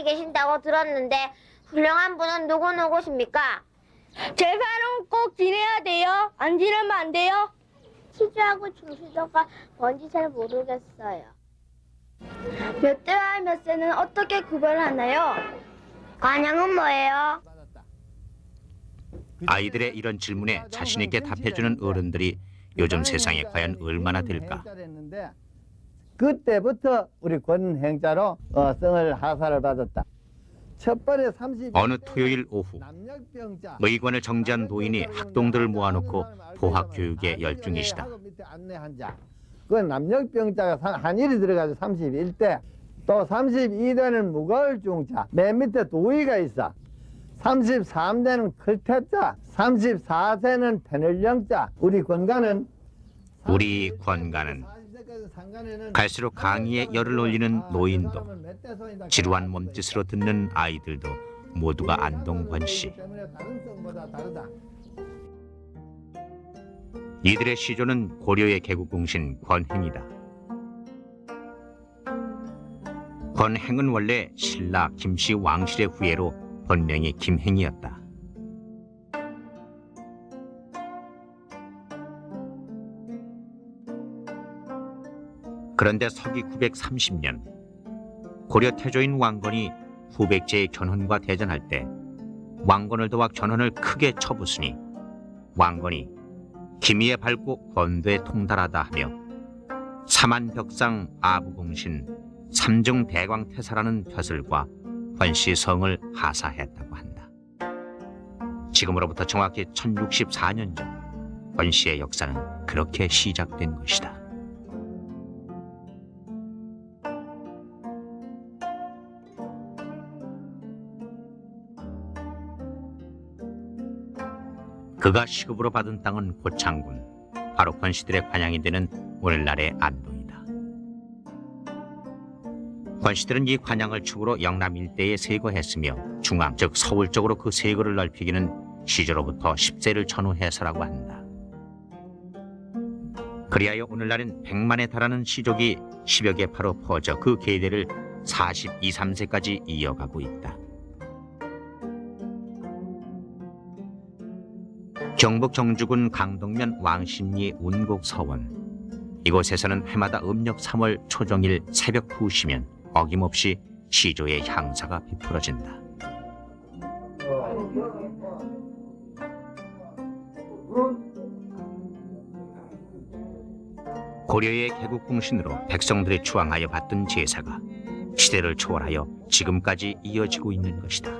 분이 계신다고 들었는데 훌륭한 분은 누구 누구십니까? 제사는 꼭 지내야 돼요. 안 지내면 안 돼요. 시주하고 중시도가 뭔지 잘 모르겠어요. 몇 대와 몇 세는 어떻게 구별하나요? 관양은 뭐예요? 아이들의 이런 질문에 자신 있게 답해주는 어른들이 요즘 세상에 과연 얼마나 될까? 그때부터 우리 권행자로 어, 성을 하사를 받았다. 첫 번에 30 어느 토요일 오후 의관을 정지한 노인이 학동들을 모아놓고 보학 교육에 열중이시다. 그 남력병자가 산- 한일이 들어가서 31대 또 32대는 무거울 중자 맨 밑에 도의가 있어 33대는 클태자 34세는 태늘령자 우리 권가는 우리 권가는 갈수록 강의에 열을 올리는 노인도 지루한 몸짓으로 듣는 아이들도 모두가 안동권 씨. 이들의 시조는 고려의 개국공신 권행이다. 권행은 원래 신라 김씨 왕실의 후예로 본명이 김행이었다. 그런데 서기 930년 고려 태조인 왕건이 후백제의 견훤과 대전할 때 왕건을 도와 견훤을 크게 쳐부수니 왕건이 기미에 밟고 권도에 통달하다 하며 사만벽상 아부공신 삼중 대광태사라는 벼슬과 권시성을 하사했다고 한다. 지금으로부터 정확히 1064년 전 권씨의 역사는 그렇게 시작된 것이다. 그가 시급으로 받은 땅은 고창군, 바로 권씨들의 관양이 되는 오늘날의 안동이다. 권씨들은 이 관양을 축으로 영남 일대에 세거했으며 중앙, 즉 서울 쪽으로 그 세거를 넓히기는 시조로부터 10세를 전후해서라고 한다. 그리하여 오늘날은 100만에 달하는 시족이 10여 개 파로 퍼져 그 계대를 42, 3세까지 이어가고 있다. 경북 정주군 강동면 왕십리 운곡 서원 이곳에서는 해마다 음력 3월 초정일 새벽 2시면 어김없이 시조의 향사가 비풀어진다. 고려의 개국공신으로 백성들이 추앙하여 받던 제사가 시대를 초월하여 지금까지 이어지고 있는 것이다.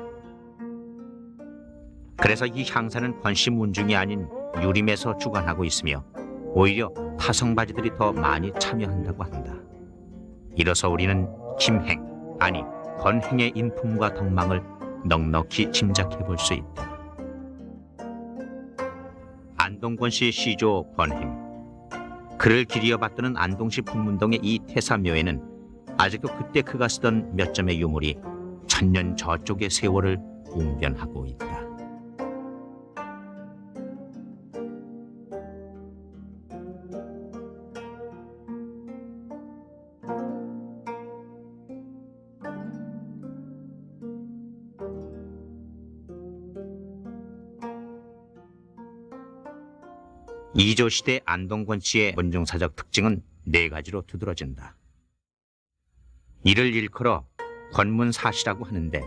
그래서 이 향사는 권씨 문중이 아닌 유림에서 주관하고 있으며 오히려 타성바지들이 더 많이 참여한다고 한다. 이로써 우리는 김행, 아니 권행의 인품과 덕망을 넉넉히 짐작해 볼 수 있다. 안동권 씨의 시조 권행. 그를 길이어 받드는 안동시 풍문동의 이 태사묘에는 아직도 그때 그가 쓰던 몇 점의 유물이 천년 저쪽의 세월을 웅변하고 있다. 이조 시대 안동 권 씨의 원종사적 특징은 네 가지로 두드러진다. 이를 일컬어 권문사시라고 하는데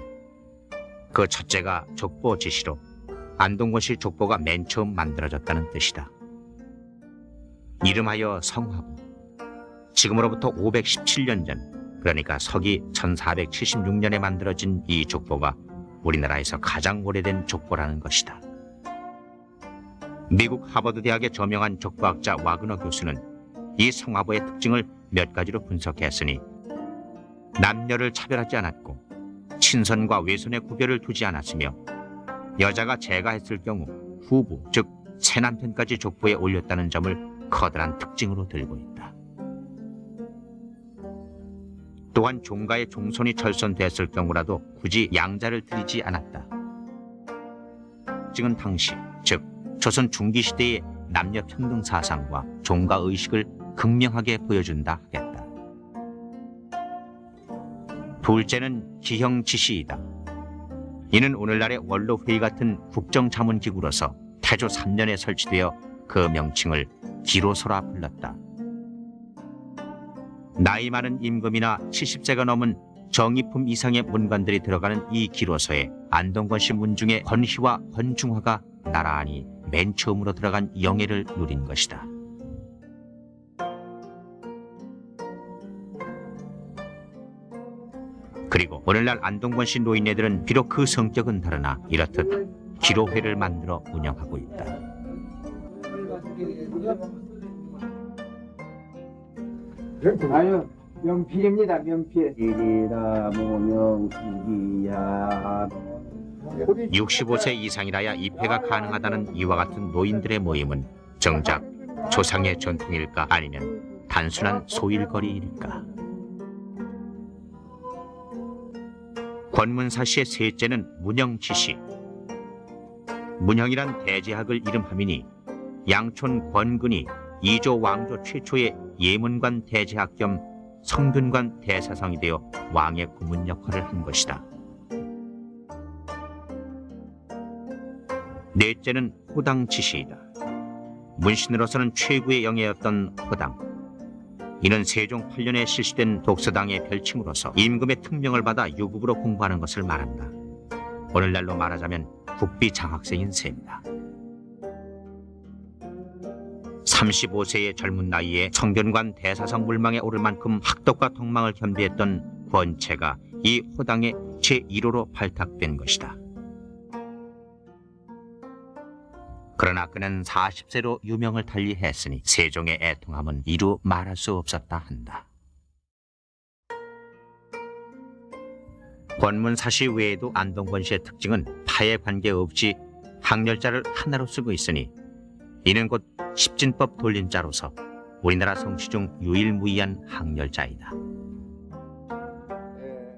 그 첫째가 족보 지시로 안동권 씨 족보가 맨 처음 만들어졌다는 뜻이다. 이름하여 성화부. 지금으로부터 517년 전, 그러니까 서기 1476년에 만들어진 이 족보가 우리나라에서 가장 오래된 족보라는 것이다. 미국 하버드 대학의 저명한 족보학자 와그너 교수는 이 성화보의 특징을 몇 가지로 분석했으니 남녀를 차별하지 않았고 친선과 외손의 구별을 두지 않았으며 여자가 재가했을 경우 후부 즉 새남편까지 족보에 올렸다는 점을 커다란 특징으로 들고 있다. 또한 종가의 종손이 철선됐을 경우라도 굳이 양자를 들이지 않았다. 특징은 당시 즉 조선 중기 시대의 남녀 평등 사상과 종가 의식을 극명하게 보여준다 하겠다. 둘째는 기형 지시이다. 이는 오늘날의 원로 회의 같은 국정 자문 기구로서 태조 3년에 설치되어 그 명칭을 기로소라 불렀다. 나이 많은 임금이나 70세가 넘은 정의품 이상의 문관들이 들어가는 이 기로소에 안동건 씨 문중의 권희와 권중화가 나란히 맨 처음으로 들어간 영예를 누린 것이다. 그리고 오늘날 안동건 씨 노인네들은 비록 그 성격은 다르나 이렇듯 기로회를 만들어 운영하고 있다. 아유 명필입니다 명필 이리라 모명이야 65세 이상이라야 입회가 가능하다는 이와 같은 노인들의 모임은 정작 조상의 전통일까 아니면 단순한 소일거리일까? 권문사 씨의 셋째는 문영지시. 문형이란 대제학을 이름함이니 양촌 권근이 이조 왕조 최초의 예문관 대제학 겸 성균관 대사성이 되어 왕의 고문 역할을 한 것이다. 넷째는 호당 지시이다. 문신으로서는 최고의 영예였던 호당. 이는 세종 8년에 실시된 독서당의 별칭으로서 임금의 특명을 받아 유급으로 공부하는 것을 말한다. 오늘날로 말하자면 국비 장학생인 셈이다. 35세의 젊은 나이에 성균관 대사성 물망에 오를 만큼 학덕과 덕망을 겸비했던 권채가 이 호당의 제1호로 발탁된 것이다. 그러나 그는 40세로 유명을 달리했으니 세종의 애통함은 이루 말할 수 없었다 한다. 권문사시 외에도 안동권 씨의 특징은 파에 관계없이 항렬자를 하나로 쓰고 있으니 이는 곧 십진법 돌린 자로서 우리나라 성씨 중 유일무이한 항렬자이다.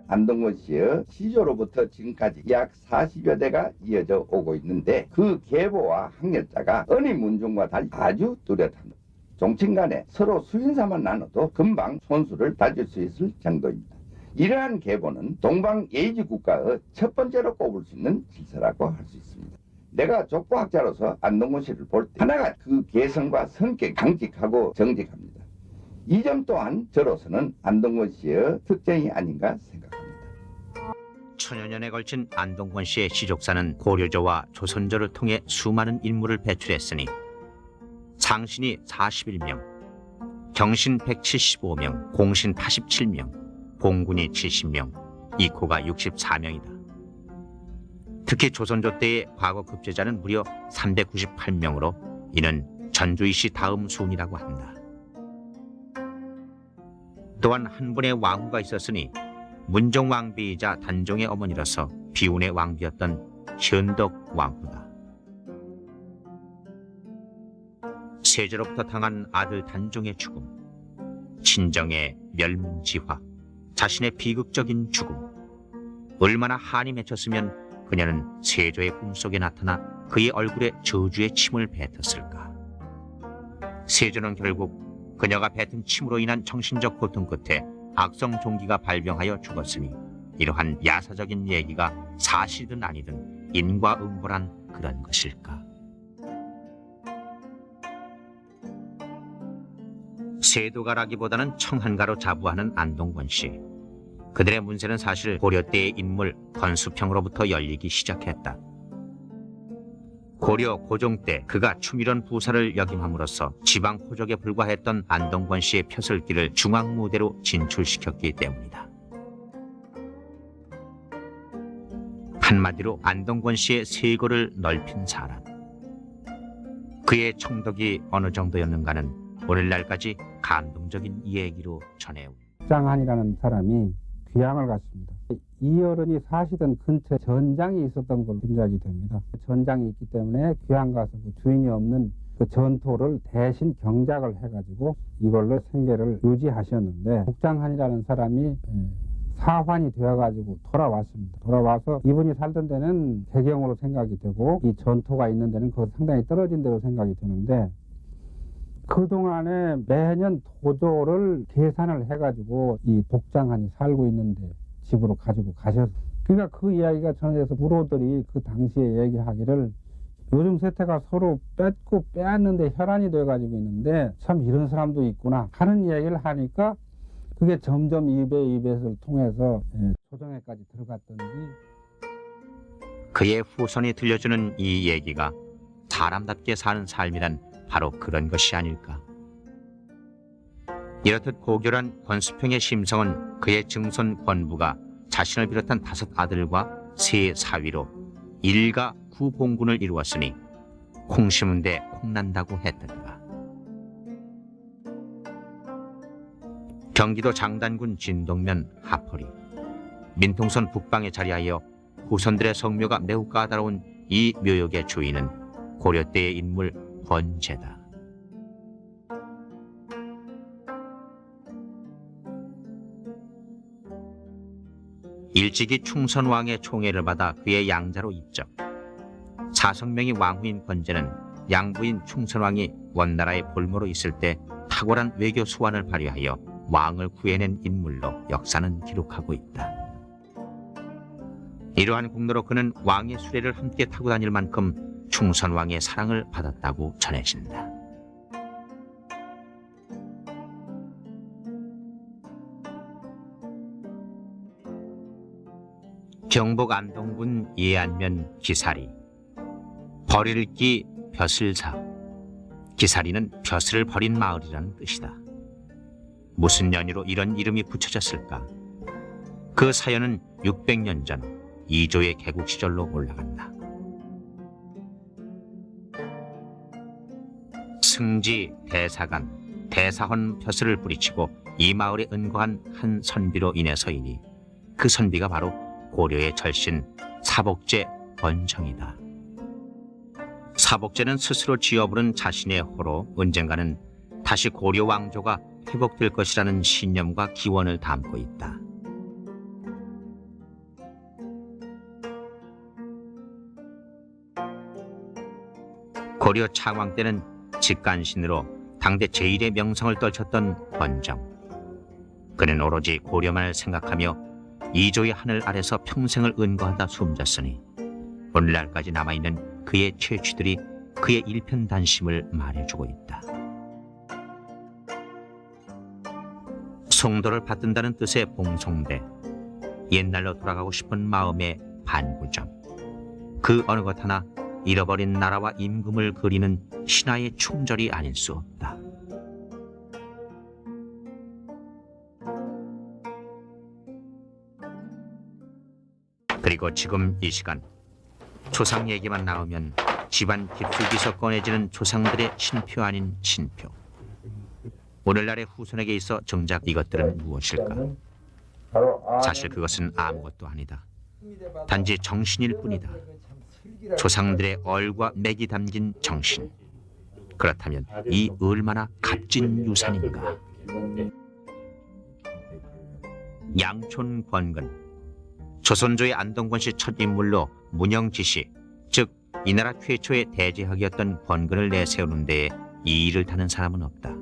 안동건 씨의 시조로부터 지금까지 약 40여 대가 이어져 오고 있는데 그 계보와 학렬자가 어느 문중과 달리 아주 뚜렷합니다. 종친 간에 서로 수인사만 나눠도 금방 손수를 다질 수 있을 정도입니다. 이러한 계보는 동방 예지 국가의 첫 번째로 꼽을 수 있는 질서라고 할 수 있습니다. 내가 족보학자로서 안동건 씨를 볼 때 하나가 그 개성과 성격이 강직하고 정직합니다. 이 점 또한 저로서는 안동건 씨의 특징이 아닌가 생각합니다. 천여 년에 걸친 안동권 씨의 시족사는 고려조와 조선조를 통해 수많은 인물을 배출했으니 상신이 41명, 경신 175명, 공신 87명, 공군이 70명, 이코가 64명이다. 특히 조선조 때의 과거 급제자는 무려 398명으로 이는 전주희 씨 다음 순이라고 한다. 또한 한 분의 왕후가 있었으니 문종 왕비이자 단종의 어머니로서 비운의 왕비였던 현덕 왕후다. 세조로부터 당한 아들 단종의 죽음, 친정의 멸문지화, 자신의 비극적인 죽음. 얼마나 한이 맺혔으면 그녀는 세조의 꿈속에 나타나 그의 얼굴에 저주의 침을 뱉었을까. 세조는 결국 그녀가 뱉은 침으로 인한 정신적 고통 끝에 악성 종기가 발병하여 죽었으니 이러한 야사적인 얘기가 사실이든 아니든 인과응보란 그런 것일까? 세도가라기보다는 청한가로 자부하는 안동권 씨. 그들의 문세는 사실 고려 때의 인물 권수평으로부터 열리기 시작했다. 고려 고종 때 그가 추밀원 부사를 역임함으로써 지방 호족에 불과했던 안동권 씨의 표슬기를 중앙 무대로 진출시켰기 때문이다. 한마디로 안동권 씨의 세고를 넓힌 사람. 그의 청덕이 어느 정도였는가는 오늘날까지 감동적인 이야기로 전해옵니다. 장한이라는 사람이 귀향을 갔습니다. 이 어른이 사시던 근처에 전장이 있었던 걸로 짐작이 됩니다. 전장이 있기 때문에 귀향 가서 그 주인이 없는 그 전토를 대신 경작을 해가지고 이걸로 생계를 유지하셨는데 복장한이라는 사람이 예, 사환이 되어가지고 돌아왔습니다. 돌아와서 이분이 살던 데는 개경으로 생각이 되고 이 전토가 있는 데는 그 상당히 떨어진 데로 생각이 되는데 그동안에 매년 도조를 계산을 해가지고 이 복장한이 살고 있는데 집으로 가지고 가셨어요. 그러니까 그 이야기가 전해져서 부로들이 그 당시에 얘기하기를 요즘 세태가 서로 뺏고 빼앗는데 혈안이 돼가지고 있는데 참 이런 사람도 있구나 하는 이야기를 하니까 그게 점점 입에 입에를 통해서 예, 조정에까지 들어갔던지 그의 후손이 들려주는 이 얘기가 사람답게 사는 삶이란 바로 그런 것이 아닐까. 이렇듯 고결한 권수평의 심성은 그의 증손 권부가 자신을 비롯한 다섯 아들과 세 사위로 일가 구봉군을 이루었으니 콩 심은 데 콩 난다고 했던가. 경기도 장단군 진동면 하포리 민통선 북방에 자리하여 후손들의 성묘가 매우 까다로운 이 묘역의 주인은 고려 때의 인물 권제다. 일찍이 충선왕의 총애를 받아 그의 양자로 입적. 사성명이 왕후인 권제는 양부인 충선왕이 원나라의 볼모로 있을 때 탁월한 외교 수완을 발휘하여 왕을 구해낸 인물로 역사는 기록하고 있다. 이러한 공로로 그는 왕의 수레를 함께 타고 다닐 만큼 충선왕의 사랑을 받았다고 전해진다. 경북 안동군 예안면 기사리 버릴기 벼슬사 기사리는 벼슬을 버린 마을이라는 뜻이다. 무슨 연유로 이런 이름이 붙여졌을까? 그 사연은 600년 전 이조의 개국 시절로 올라간다. 승지 대사관 대사헌 벼슬을 뿌리치고 이 마을에 은거한 한 선비로 인해서이니 그 선비가 바로 고려의 절신 사복제 번정이다. 사복제는 스스로 지어부른 자신의 호로 언젠가는 다시 고려 왕조가 회복될 것이라는 신념과 기원을 담고 있다. 고려 창왕 때는 직간신으로 당대 제1의 명성을 떨쳤던 권정. 그는 오로지 고려만을 생각하며 이조의 하늘 아래서 평생을 은거하다 숨졌으니 오늘날까지 남아있는 그의 채취들이 그의 일편단심을 말해주고 있다. 송도를 받든다는 뜻의 봉송대, 옛날로 돌아가고 싶은 마음의 반구점. 그 어느 것 하나 잃어버린 나라와 임금을 그리는 신화의 충절이 아닐 수 없다. 그리고 지금 이 시간 조상 얘기만 나오면 집안 깊숙이서 꺼내지는 조상들의 신표 아닌 신표. 오늘날의 후손에게 있어 정작 이것들은 무엇일까? 사실 그것은 아무것도 아니다. 단지 정신일 뿐이다. 조상들의 얼과 맥이 담긴 정신. 그렇다면 이 얼마나 값진 유산인가? 양촌 권근 조선조의 안동권 씨 첫 인물로 문영지시 즉이 나라 최초의 대제학이었던 권근을 내세우는 데에 이 일을 타는 사람은 없다.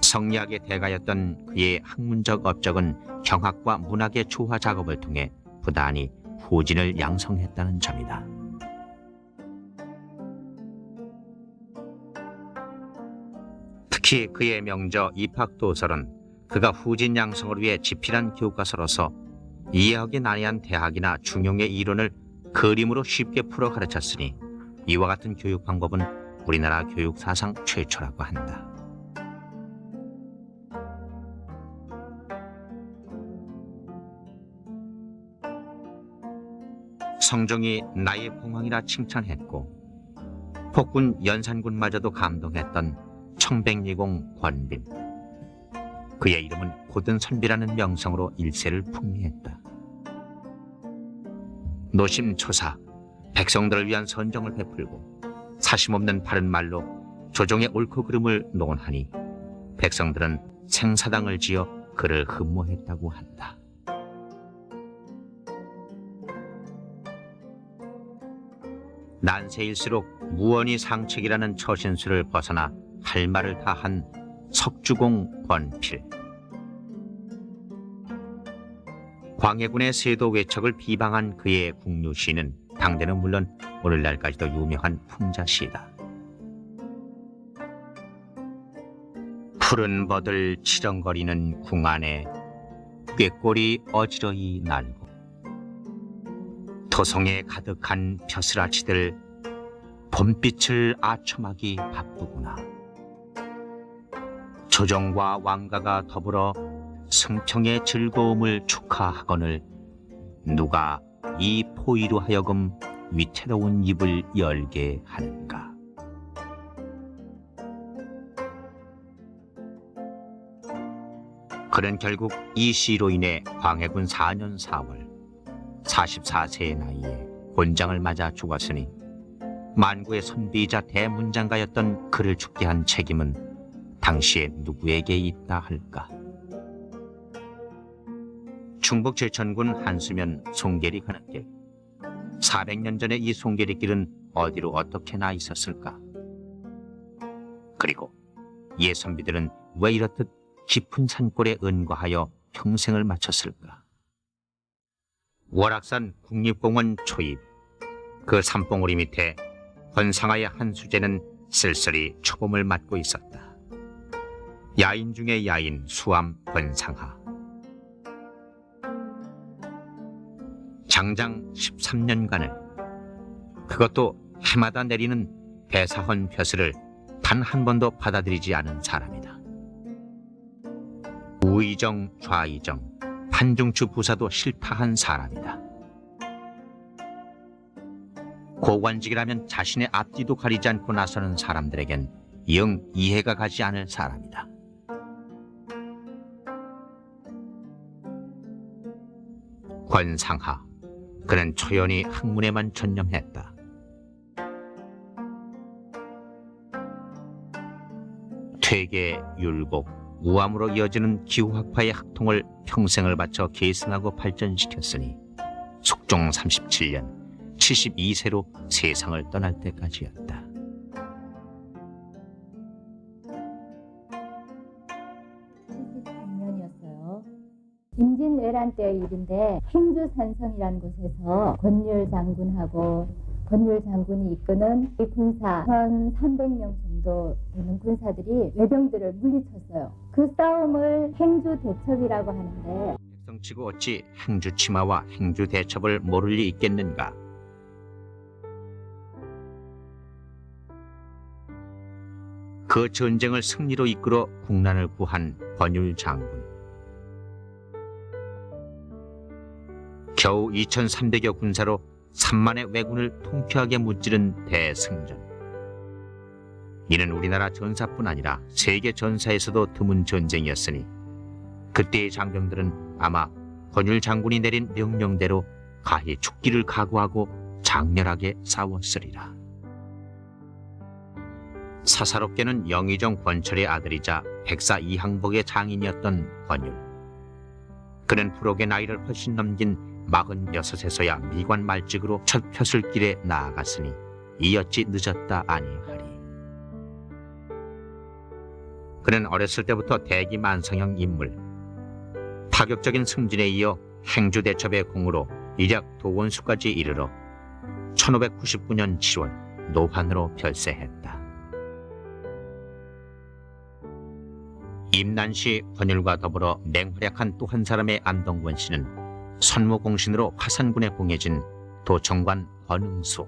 성리학의 대가였던 그의 학문적 업적은 경학과 문학의 조화 작업을 통해 부단히 후진을 양성했다는 점이다. 특히 그의 명저 입학도설은 그가 후진 양성을 위해 집필한 교과서로서 이해하기 난해한 대학이나 중용의 이론을 그림으로 쉽게 풀어 가르쳤으니 이와 같은 교육 방법은 우리나라 교육 사상 최초라고 한다. 성종이 나의 봉황이라 칭찬했고 폭군 연산군마저도 감동했던 청백리공 권빔. 그의 이름은 고든 선비라는 명성으로 일세를 풍미했다. 노심초사, 백성들을 위한 선정을 베풀고 사심없는 바른 말로 조정의 옳고 그름을 논하니 백성들은 생사당을 지어 그를 흠모했다고 한다. 난세일수록 무언이 상책이라는 처신수를 벗어나 할 말을 다 한 석주공 권필. 광해군의 세도 외척을 비방한 그의 국류시는 당대는 물론 오늘날까지도 유명한 풍자시다. 푸른 버들 치렁거리는 궁 안에 꾀꼬리 어지러이 날고 토성에 가득한 벼슬아치들 봄빛을 아첨하기 바쁘구나. 조정과 왕가가 더불어 승평의 즐거움을 축하하거늘 누가 이 포위로 하여금 위태로운 입을 열게 하는가. 그는 결국 이 시로 인해 광해군 4년 4월 44세의 나이에 곤장을 맞아 죽었으니 만구의 선비이자 대문장가였던 그를 죽게 한 책임은 당시에 누구에게 있다 할까? 충북 제천군 한수면 송계리 가는 길. 400년 전에 이 송계리 길은 어디로 어떻게 나 있었을까? 그리고 옛 선비들은 왜 이렇듯 깊은 산골에 은과하여 평생을 마쳤을까? 월악산 국립공원 초입 그 산봉우리 밑에 권상아의 한 수제는 쓸쓸히 초봄을 맞고 있었다. 야인 중의 야인 수암 권상아. 장장 13년간을 그것도 해마다 내리는 배사헌 벼슬을 단 한 번도 받아들이지 않은 사람이다. 우의정 좌의정 판중추 부사도 실파한 사람이다. 고관직이라면 자신의 앞뒤도 가리지 않고 나서는 사람들에겐 영 이해가 가지 않을 사람이다. 권상하 그는 초연히 학문에만 전념했다. 퇴계, 율곡, 우암으로 이어지는 기후학파의 학통을 평생을 바쳐 계승하고 발전시켰으니 숙종 37년 72세로 세상을 떠날 때까지였다. 때의 일인데 행주산성이라는 곳에서 권율 장군하고 권율 장군이 이끄는 이 군사 1,300명 정도 되는 군사들이 외병들을 물리쳤어요. 그 싸움을 행주 대첩이라고 하는데 백성치고 어찌 행주 치마와 행주 대첩을 모를 리 있겠는가? 그 전쟁을 승리로 이끌어 국난을 구한 권율 장군. 겨우 2,300여 군사로 3만의 왜군을 통쾌하게 무찌른 대승전. 이는 우리나라 전사뿐 아니라 세계 전사에서도 드문 전쟁이었으니 그때의 장병들은 아마 권율 장군이 내린 명령대로 가히 죽기를 각오하고 장렬하게 싸웠으리라. 사사롭게는 영의정 권철의 아들이자 백사 이항복의 장인이었던 권율. 그는 부록의 나이를 훨씬 넘긴 마흔 여섯에서야 미관 말직으로 첫 펴슬길에 나아갔으니 이어찌 늦었다 아니하리. 그는 어렸을 때부터 대기 만성형 인물, 파격적인 승진에 이어 행주 대첩의 공으로 일약 도원수까지 이르러 1599년 7월 노환으로 별세했다. 임난 시 권율과 더불어 맹활약한 또 한 사람의 안동권 씨는 선무공신으로 화산군에 봉해진 도청관 권응수.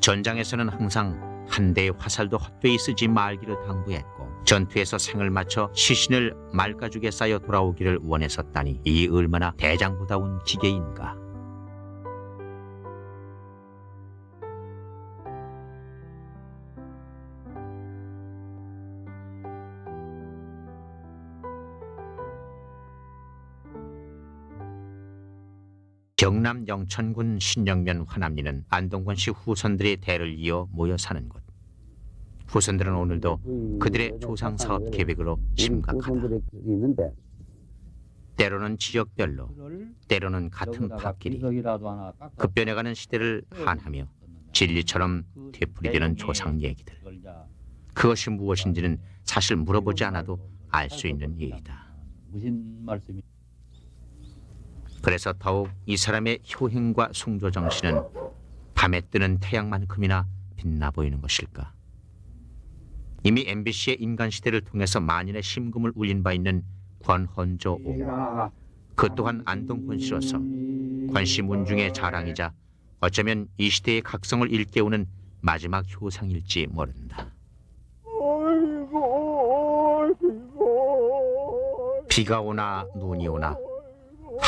전장에서는 항상 한 대의 화살도 헛되이 쓰지 말기를 당부했고 전투에서 생을 맞춰 시신을 말가죽에 쌓여 돌아오기를 원했었다니 이 얼마나 대장부다운 기계인가. 경남 영천군 신영면 화남리는 안동권 씨 후손들의 대를 이어 모여 사는 곳. 후손들은 오늘도 그들의 조상 사업 계획으로 심각하다. 때로는 지역별로, 때로는 같은 밭길이 급변해가는 시대를 한하며 진리처럼 되풀이되는 조상 얘기들. 그것이 무엇인지는 사실 물어보지 않아도 알 수 있는 일이다. 무슨 말씀이? 그래서 더욱 이 사람의 효행과 숭조 정신은 밤에 뜨는 태양만큼이나 빛나 보이는 것일까? 이미 MBC의 인간 시대를 통해서 만인의 심금을 울린 바 있는 권헌조 오. 그 또한 안동권 씨로서 권씨 문중의 자랑이자 어쩌면 이 시대의 각성을 일깨우는 마지막 효상일지 모른다. 비가 오나 눈이 오나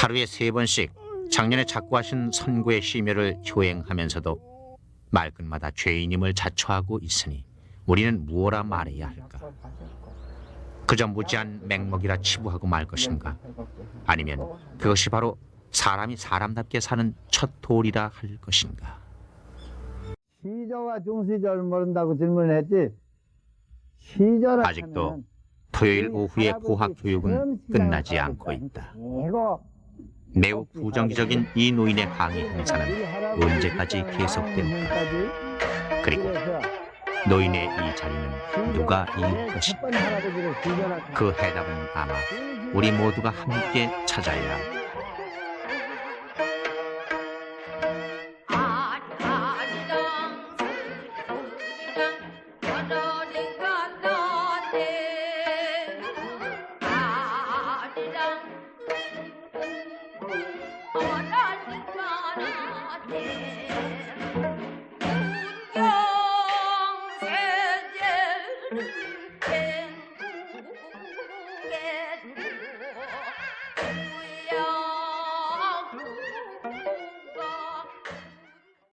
하루에 세 번씩 작년에 작고하신 선고의 심혈을 효행하면서도 말끝마다 죄인임을 자초하고 있으니 우리는 무엇라 말해야 할까? 그저 무지한 맹목이라 치부하고 말 것인가? 아니면 그것이 바로 사람이 사람답게 사는 첫 도리라 할 것인가? 시저와 중시저를 모른다고 질문을 했지. 시저를 아직도 토요일 오후의 할아버지 보학 교육은 끝나지 않고 있다. 매우 부정기적인 이 노인의 강의 행사는 언제까지 계속될까? 그리고 노인의 이 자리는 누가 이을 것인가? 그 해답은 아마 우리 모두가 함께 찾아야